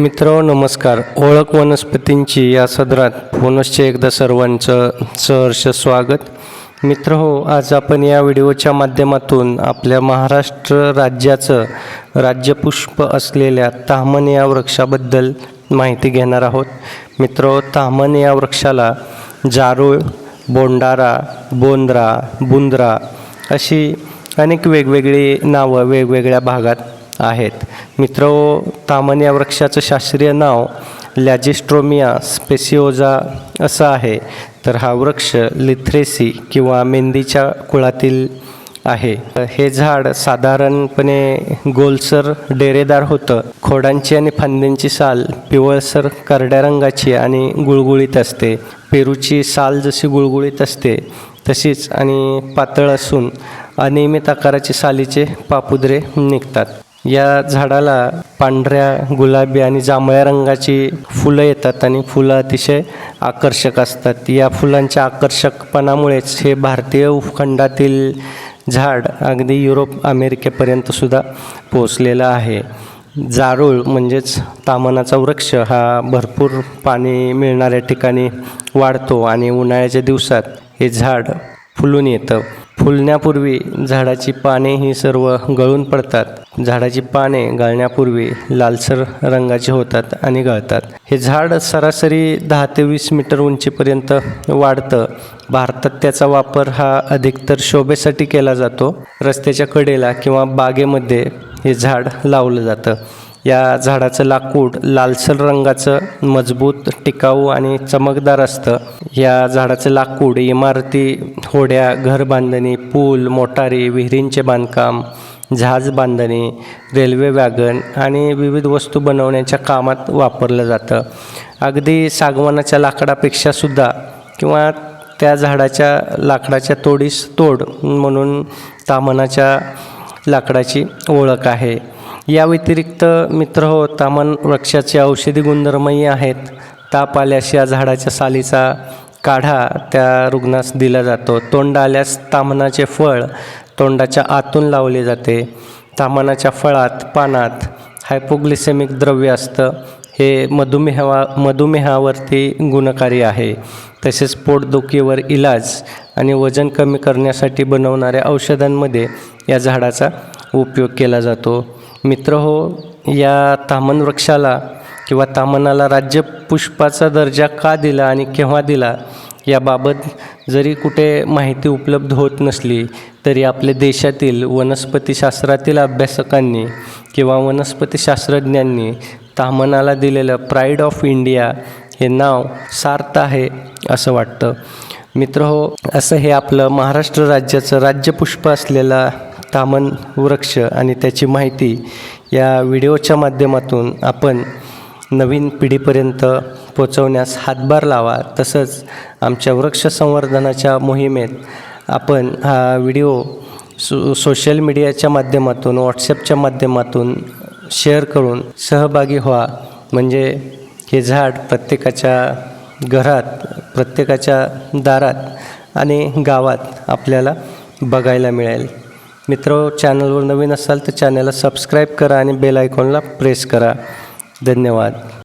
मित्र नमस्कार. ओळख वनस्पतींची या सदरात पुनश्च एकदा सर्वांचं सहर्ष स्वागत. मित्र हो आज आपण या व्हिडिओच्या माध्यमातून आपल्या महाराष्ट्र राज्याचं राज्यपुष्प असलेल्या तामन या वृक्षाबद्दल माहिती घेणार आहोत. मित्र तामन या वृक्षाला जारूळ बोंडारा बोंद्रा बुंद्रा अशी अनेक वेगवेगळी नावं वेगवेगळ्या भागात आहेत. मित्र हो, तामन या वृक्षाचं शास्त्रीय नाव लॅजिस्ट्रोमिया स्पेसिओजा असं आहे. तर हा वृक्ष लिथ्रेसी किंवा मेंदीच्या कुळातील आहे. हे झाड साधारणपणे गोलसर डेरेदार होतं. खोडांची आणि फांद्यांची साल पिवळसर करड्या रंगाची आणि गुळगुळीत असते. पेरूची साल जशी गुळगुळीत असते तशीच आणि पातळ असून अनियमित आकाराचे सालीचे पापुद्रे निघतात. या झाडाला पांढऱ्या गुलाबी आणि जांभळ्या रंगाची फुलं येतात आणि फुलं अतिशय आकर्षक असतात. या फुलांच्या आकर्षकपणामुळेच हे भारतीय उपखंडातील झाड अगदी युरोप अमेरिकेपर्यंत सुद्धा पोचलेलं आहे. जारूळ म्हणजेच तामनाचा वृक्ष हा भरपूर पाणी मिळणाऱ्या ठिकाणी वाढतो आणि उन्हाळ्याच्या दिवसात हे झाड फुलून येतं. फुलण्यापूर्वी झाडाची पाने ही सर्व गळून पडतात. झाडाची पाने गळण्यापूर्वी लालसर रंगाची होतात आणि गळतात. हे झाड सरासरी दहा ते वीस मीटर उंचीपर्यंत वाढतं. भारतात त्याचा वापर हा अधिकतर शोभेसाठी केला जातो. रस्त्याच्या कडेला किंवा बागेमध्ये हे झाड लावलं जातं. या झाडाचं लाकूड लालसर रंगाचं मजबूत टिकाऊ आणि चमकदार असतं. या झाडाचं लाकूड इमारती होड्या घर बांधणी पूल मोटारी विहिरींचे बांधकाम जहाज बांधणी रेल्वे वॅगन आणि विविध वस्तू बनवण्याच्या कामात वापरलं जातं. अगदी सागवानाच्या लाकडापेक्षा सुद्धा किंवा त्या झाडाच्या लाकडाच्या तोडीस तोड म्हणून तामनाच्या लाकडाची ओळख आहे. या व्यतिरिक्त मित्र हो तामन वृक्षाचे औषधी गुणधर्मही आहेत. ताप आल्यास या झाडाच्या सालीचा काढा त्या रुग्णास दिला जातो. तोंड आल्यास तामनाचे फळ तोंडाच्या आतून लावले जाते. तामनाच्या फळात पानात हायपोग्लिसेमिक द्रव्य असतं. हे मधुमेहा मधुमेहावरती गुणकारी आहे. तसेच पोटदुखीवर इलाज आणि वजन कमी करण्यासाठी बनवणाऱ्या औषधांमध्ये या झाडाचा उपयोग केला जातो. मित्र हो या तामन वृक्षाला किंवा तामनाला राज्य पुष्पाचा दर्जा का दिला आणि केव्हा दिला? याबाबत जरी कुठे माहिती उपलब्ध होत नसली तरी आपल्या देशातील वनस्पतीशास्त्रातील अभ्यासकांनी किंवा वनस्पतीशास्त्रज्ञांनी तामनाला दिलेलं प्राईड ऑफ इंडिया हे नाव सार्थ आहे असं वाटतं. मित्र हो असं हे आपलं महाराष्ट्र राज्याचं राज्यपुष्प असलेला तामन वृक्ष आणि त्याची माहिती या व्हिडिओच्या माध्यमातून आपण नवीन पिढीपर्यंत पोचवण्यास हातभार लावा. तसंच आमच्या वृक्ष संवर्धनाच्या मोहिमेत आपण हा व्हिडिओ सो सोशल मीडियाच्या माध्यमातून व्हॉट्सॲपच्या माध्यमातून शेअर करून सहभागी व्हा. म्हणजे हे झाड प्रत्येकाच्या घरात प्रत्येकाच्या दारात आणि गावात आपल्याला बघायला मिळेल. मित्र चॅनलवर नवीन असाल तर चॅनलला सबस्क्राईब करा आणि बेल आयकॉनला प्रेस करा. धन्यवाद.